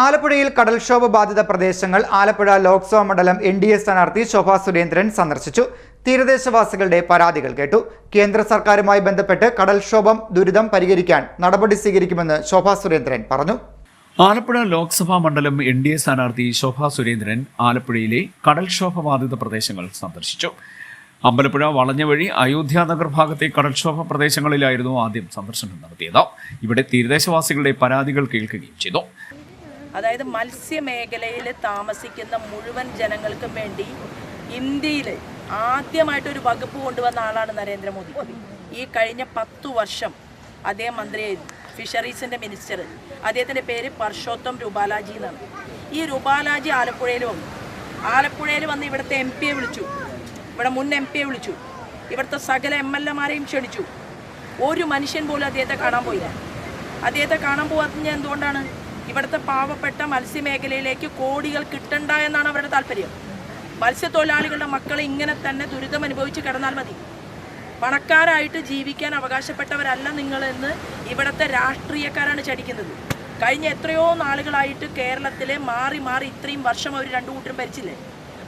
ആലപ്പുഴയിൽ കടൽക്ഷോഭ ബാധിത പ്രദേശങ്ങൾ ആലപ്പുഴ ലോക്സഭാ മണ്ഡലം എൻ ഡി എ സ്ഥാനാർത്ഥി ശോഭാ സുരേന്ദ്രൻ സന്ദർശിച്ചു. തീരദേശവാസികളുടെ പരാതികൾ കേട്ടു. കേന്ദ്ര സർക്കാരുമായി ബന്ധപ്പെട്ട് കടൽക്ഷോഭം ദുരിതം പരിഹരിക്കാൻ നടപടി സ്വീകരിക്കുമെന്ന് ശോഭാ സുരേന്ദ്രൻ പറഞ്ഞു. ആലപ്പുഴ ലോക്സഭാ മണ്ഡലം എൻ ഡി എ സ്ഥാനാർത്ഥി ശോഭാ സുരേന്ദ്രൻ ആലപ്പുഴയിലെ കടൽക്ഷോഭ ബാധിത പ്രദേശങ്ങൾ സന്ദർശിച്ചു. അമ്പലപ്പുഴ വളഞ്ഞ വളഞ്ഞവഴി അയോധ്യാനഗർ ഭാഗത്തെ കടൽക്ഷോഭ പ്രദേശങ്ങളിലായിരുന്നു ആദ്യം സന്ദർശനം നടത്തിയത്. ഇവിടെ തീരദേശവാസികളുടെ പരാതികൾ കേൾക്കുകയും ചെയ്തു. അതായത് മത്സ്യമേഖലയിൽ താമസിക്കുന്ന മുഴുവൻ ജനങ്ങൾക്കും വേണ്ടി ഇന്ത്യയിൽ ആദ്യമായിട്ടൊരു വകുപ്പ് കൊണ്ടുവന്ന ആളാണ് നരേന്ദ്രമോദി. ഈ കഴിഞ്ഞ പത്തു വർഷം അദ്ദേഹം മന്ത്രിയായിരുന്നു ഫിഷറീസിന്റെ മിനിസ്റ്റർ അദ്ദേഹത്തിന്റെ പേര് പർഷോത്തം രൂപാലാജി എന്നാണ്. ഈ രൂപാലാജി ആലപ്പുഴയിൽ വന്നു. ആലപ്പുഴയിൽ വന്ന് ഇവിടുത്തെ എം പിയെ വിളിച്ചു. ഇവിടെ മുൻ എം പിയെ വിളിച്ചു. ഇവിടുത്തെ സകല എം എൽ എമാരെയും ക്ഷണിച്ചു. ഒരു മനുഷ്യൻ പോലും അദ്ദേഹത്തെ കാണാൻ പോയില്ല. അദ്ദേഹത്തെ കാണാൻ പോകാത്തത് എന്തുകൊണ്ടാണ്? ഇവിടുത്തെ പാവപ്പെട്ട മത്സ്യമേഖലയിലേക്ക് കോടികൾ കിട്ടണ്ട എന്നാണ് അവരുടെ താല്പര്യം. മത്സ്യത്തൊഴിലാളികളുടെ മക്കളെ ഇങ്ങനെ തന്നെ ദുരിതം അനുഭവിച്ച് കിടന്നാൽ മതി. പണക്കാരായിട്ട് ജീവിക്കാൻ അവകാശപ്പെട്ടവരല്ല നിങ്ങളെന്ന് ഇവിടുത്തെ രാഷ്ട്രീയക്കാരാണ് ചടിക്കുന്നത്. കഴിഞ്ഞ എത്രയോ നാളുകളായിട്ട് കേരളത്തിലെ മാറി മാറി ഇത്രയും വർഷം അവർ രണ്ടു കൂട്ടരും ഭരിച്ചില്ലേ?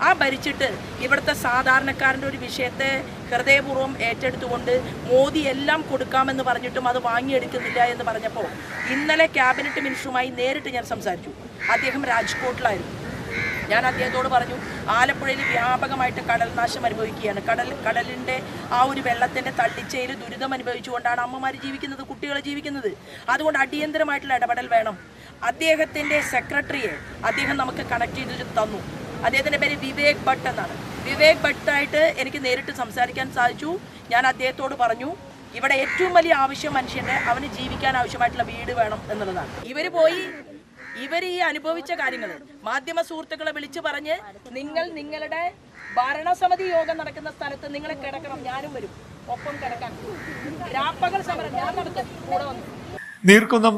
ആ ഭരിച്ചിട്ട് ഇവിടുത്തെ സാധാരണക്കാരന്റെ ഒരു വിഷയത്തെ ഹൃദയപൂർവം ഏറ്റെടുത്തുകൊണ്ട് മോദി എല്ലാം കൊടുക്കാമെന്ന് പറഞ്ഞിട്ടും അത് വാങ്ങിയെടുക്കുന്നില്ല എന്ന് പറഞ്ഞപ്പോൾ ഇന്നലെ ക്യാബിനറ്റ് മിനിസ്റ്ററുമായി നേരിട്ട് ഞാൻ സംസാരിച്ചു. അദ്ദേഹം രാജ്കോട്ടിലായിരുന്നു. ഞാൻ അദ്ദേഹത്തോട് പറഞ്ഞു ആലപ്പുഴയിൽ വ്യാപകമായിട്ട് കടൽനാശം അനുഭവിക്കുകയാണ്. കടൽ കടലിന്റെ ആ ഒരു വെള്ളത്തിന്റെ തള്ളിച്ചയിൽ ദുരിതം അനുഭവിച്ചുകൊണ്ടാണ് അമ്മമാർ ജീവിക്കുന്നത് കുട്ടികൾ ജീവിക്കുന്നത്. അതുകൊണ്ട് അടിയന്തരമായിട്ടുള്ള ഇടപെടൽ വേണം. അദ്ദേഹത്തിന്റെ സെക്രട്ടറിയെ അദ്ദേഹം നമുക്ക് കണക്ട് ചെയ്തിട്ട് തന്നു. അദ്ദേഹത്തിന്റെ പേര് വിവേക് ഭട്ട് എന്നാണ്. വിവേക് ഭട്ടായിട്ട് എനിക്ക് നേരിട്ട് സംസാരിക്കാൻ സാധിച്ചു. ഞാൻ അദ്ദേഹത്തോട് പറഞ്ഞു ഇവിടെ ഏറ്റവും വലിയ ആവശ്യം മനുഷ്യന്റെ അവന് ജീവിക്കാൻ ആവശ്യമായിട്ടുള്ള വീട് വേണം എന്നുള്ളതാണ്. ഇവർ പോയി ഇവർ ഈ അനുഭവിച്ച കാര്യങ്ങൾ മാധ്യമ സുഹൃത്തുക്കളെ വിളിച്ചു പറഞ്ഞ് നിങ്ങൾ നിങ്ങളുടെ ഭരണസമിതി യോഗം നടക്കുന്ന സ്ഥലത്ത് നിങ്ങൾ കിടക്കണം ഞാനും വരും. ഒപ്പം കിടക്കാൻ. രാപ്പകൽ സമരം ഞാൻ നടത്തും കൂടെ വന്നു. നീർക്കുന്നം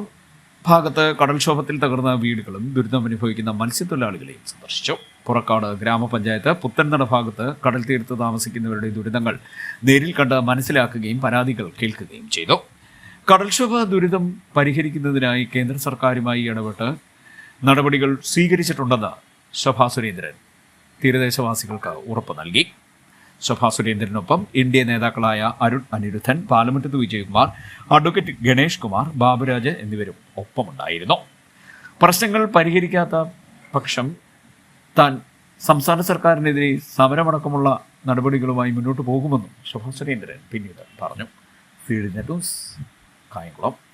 ഭാഗത്ത് കടൽക്ഷോഭത്തിൽ തകർന്ന വീടുകളും ദുരിതം അനുഭവിക്കുന്ന മത്സ്യത്തൊഴിലാളികളെയും സന്ദർശിച്ചു. പുറക്കാട് ഗ്രാമപഞ്ചായത്ത് പുത്തൻനട ഭാഗത്ത് കടൽ തീരത്ത് താമസിക്കുന്നവരുടെ ദുരിതങ്ങൾ നേരിൽ കണ്ട് മനസ്സിലാക്കുകയും പരാതികൾ കേൾക്കുകയും ചെയ്തു. കടൽക്ഷോഭ ദുരിതം പരിഹരിക്കുന്നതിനായി കേന്ദ്ര സർക്കാരുമായി ഇടപെട്ട് നടപടികൾ സ്വീകരിച്ചിട്ടുണ്ടെന്ന് ശഭാ സുരേന്ദ്രൻ തീരദേശവാസികൾക്ക് ഉറപ്പ് നൽകി. ശോഭാ സുരേന്ദ്രനൊപ്പം ഇന്ത്യ നേതാക്കളായ അരുൺ അനിരുദ്ധൻ പാലമുറ്റത്ത് വിജയകുമാർ അഡ്വക്കേറ്റ് ഗണേഷ് കുമാർ ബാബുരാജ് എന്നിവരും ഒപ്പമുണ്ടായിരുന്നു. പ്രശ്നങ്ങൾ പരിഹരിക്കാത്ത പക്ഷം താൻ സംസ്ഥാന സർക്കാരിനെതിരെ സമരമടക്കമുള്ള നടപടികളുമായി മുന്നോട്ട് പോകുമെന്നും ശോഭാ സുരേന്ദ്രൻ പിന്നീട് പറഞ്ഞു. Field news Kayamkulam.